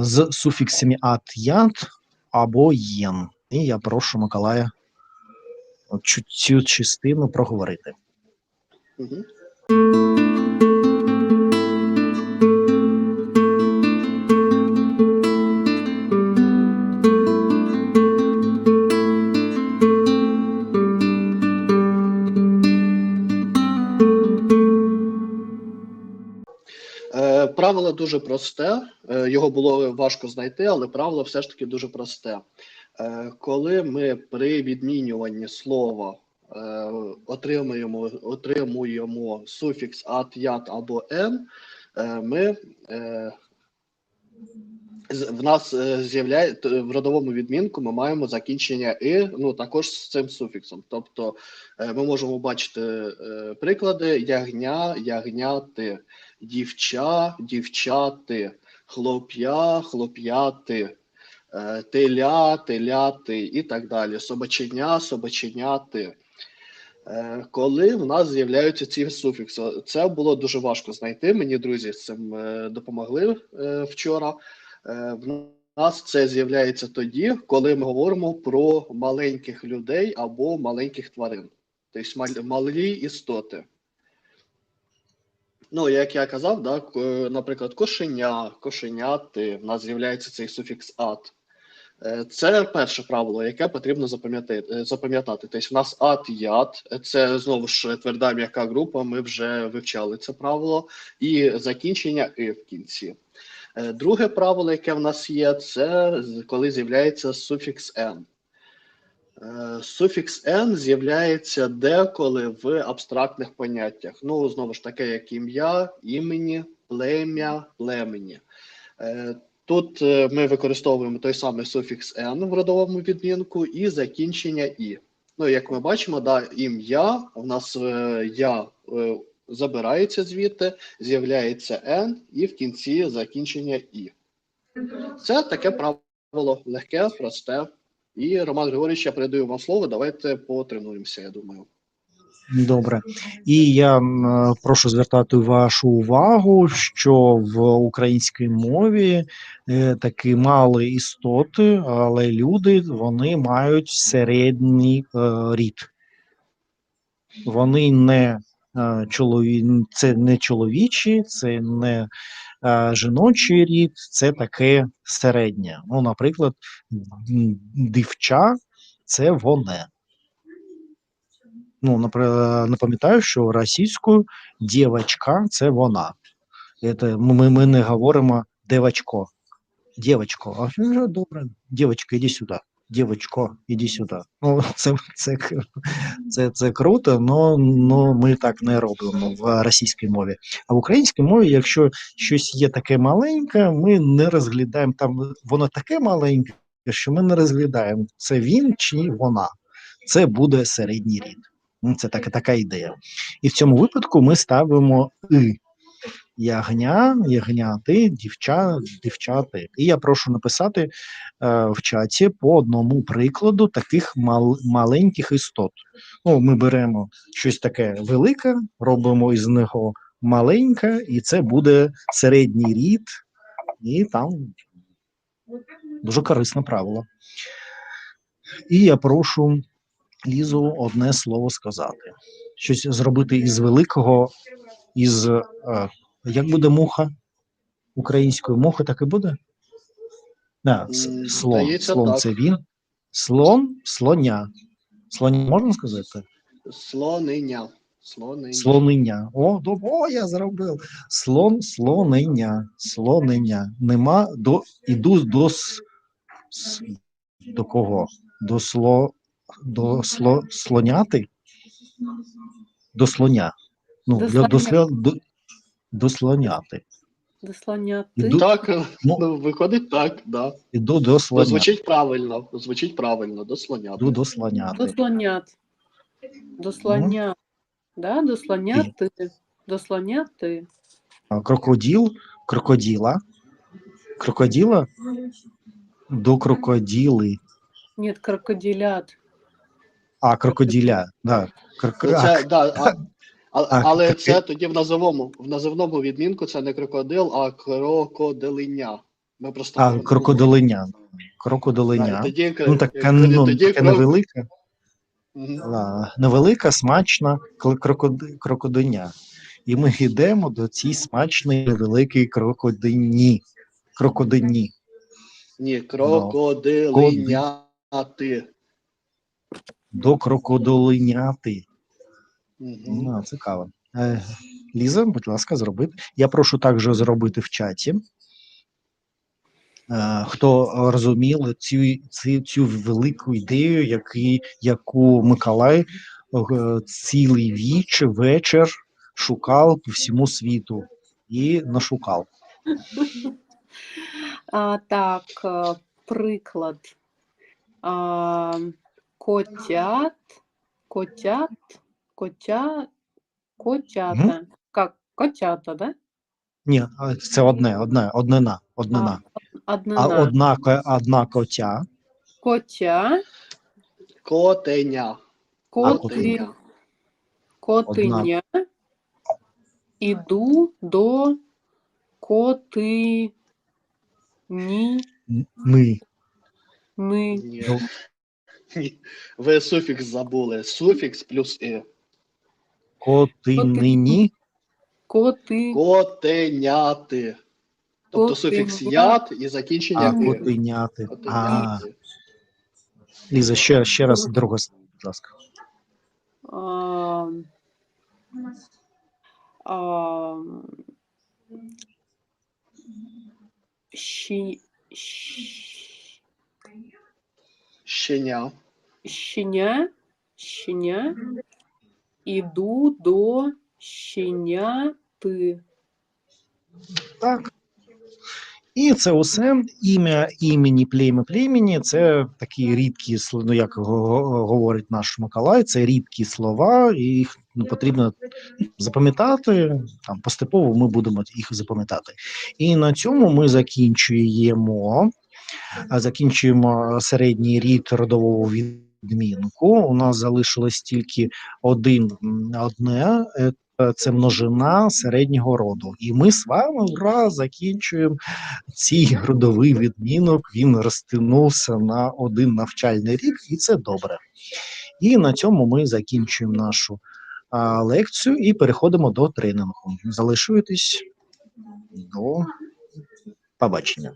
з суфіксами ат, ят або єн. І я прошу Миколая цю, цю частину проговорити. Е, Правило дуже просте. Його було важко знайти, але правило все ж таки дуже просте. Е, Коли ми при відмінюванні слова е, отримуємо, отримуємо суфікс ат, ят або ен, е, ми в нас е, з'являє в родовому відмінку ми маємо закінчення и, ну також з цим суфіксом. Тобто ми можемо бачити приклади ягня, ягняти, дівча, дівчати, хлоп'я, хлоп'яти, е, теля, теляти і так далі. Собаченя, собаченяти. Е, Коли в нас з'являються ці суфікси, це було дуже важко знайти. Мені друзі з цим е, допомогли вчора. В нас це з'являється тоді, коли ми говоримо про маленьких людей або маленьких тварин, тобто малі істоти. Ну, як я казав, да, наприклад, кошеня, кошеняти, в нас з'являється цей суфікс ат. Е, Це перше правило, яке потрібно запам'ятати. е, запам'ятати. Тобто в нас ат яд, це знову ж тверда м'яка група, ми вже вивчали це правило, і закінчення и в кінці. Е, Друге правило, яке в нас є, це коли з'являється суфікс n. Е, Суфікс n з'являється деколи в абстрактних поняттях. Ну, знову ж таки, як ім'я, імені, плем'я, племені. Е, Тут е, ми використовуємо той самий суфікс n в родовому відмінку і закінчення і. Ну, як ми бачимо, да, ім'я в нас я забирається звідти, з'являється n і в кінці закінчення і. Це таке правило легке, просте. І Роман Григорійович, я передаю вам слово. Давайте потренуємося, я думаю. Добре. І я прошу звертати вашу увагу, що в українській мові е, такі мали істоти, але люди вони мають середній е, рід. Вони не е, чолові... це не чоловічі, це не жіночий рід, це таке середнє. Ну, наприклад, дівча це воне. Ну, не пам'ятаю, що російською дівчинка це вона. Це, ми, ми не говоримо девочко. Дівочко. А що добре? Дівчинка, іди сюди. Дівчинко, іди сюди. Ну, це, це, це, це круто, але ми так не робимо в російській мові. А в українській мові, якщо щось є таке маленьке, ми не розглядаємо там, воно таке маленьке, що ми не розглядаємо, це він чи вона. Це буде середній рід. Ну, Це така, така ідея. І в цьому випадку ми ставимо и. Ягня, ягняти, дівча, дівчати. І я прошу написати е, в чаті по одному прикладу таких мал, маленьких істот. Ну, ми беремо щось таке велике, робимо із нього маленьке, і це буде середній рід, і там дуже корисне правило. І я прошу Лізу одне слово сказати. Щось зробити із великого, із е, як буде муха? Українською муха так і буде? Да, слон. здається, Слон так. це він. Слон, слоня. Слоня можна сказати? Слониня. Слониня. Слониня. О, до, о, я зробив. Слон, слониня. Слониня. Нема до іду до с, с- до кого? До сло до сло, слоняти? До слоня. Ну, До до, до, сло, до, до слоняти. Дослоняти. Іду, Так, Ну. ну, виходить так, да. іду до Ну, слоня. звучить правильно, звучить правильно, до слоняти. Іду до слоняти. Дослонят. Дослонят. Да, дослоняти. Дослоняти. А, Крокодил, крокодила. Крокодила до крокодили. Нет, крокодилят. А, крокодиля. Да. Крок... Ну, Це, да, а, а, А, але таке- це тоді в назовому, в називному відмінку це не крокодил, а крокодилиня. Ми просто А, крокодилиня. Крокодилиня. Тоді, Ну, така, тоді, ну, тоді така крок- невелика, а, невелика, смачна крокоди- крокодиня. І ми йдемо до цій смачної невеликої крокодині. Крокодині. Ні, крокодилиняти. До крокодилиняти. Мгм. А, цікаво. Е, Ліза, будь ласка, зробити. Я прошу також зробити в чаті. Е, Хто розумів цю, цю, цю велику ідею, який, яку Миколай е, цілий віч вечір шукав по всьому світу і нашукав. А, так, приклад. А, котят, котят, котя, котята. Как? Котята, да? Ні, а це одне, одне, однина, однина. А, А одна, ко- одна котя, Котя, Котеня. коти, котеня. котиня. Іду до коти. Ні, н- ни. Ні. Ви суфікс забули. Суфікс плюс і. Котинині. Коти. Котеняти. Тобто суфікс ят і закінчення А, «и». котиняти. А, Котеняти. Ліза, ще, ще раз друге, слово, будь ласка. А, а, щі, щ- Щеня. щеня, щеня, іду до щеняти. Так. І це усе ім'я імені плем'я племені. Це такі рідкі ну, як го- го- говорить наш Миколай, це рідкі слова, і їх ну, потрібно запам'ятати. Там поступово ми будемо їх запам'ятати. І на цьому ми закінчуємо. Закінчуємо середній рід родового відмінку. У нас залишилось тільки один одне. е, Це множина середнього роду. І ми з вами ура, закінчуємо цей родовий відмінок. Він розтягнувся на один навчальний рік, і це добре. І на цьому ми закінчуємо нашу а, лекцію і переходимо до тренінгу. Залишуйтесь до побачення.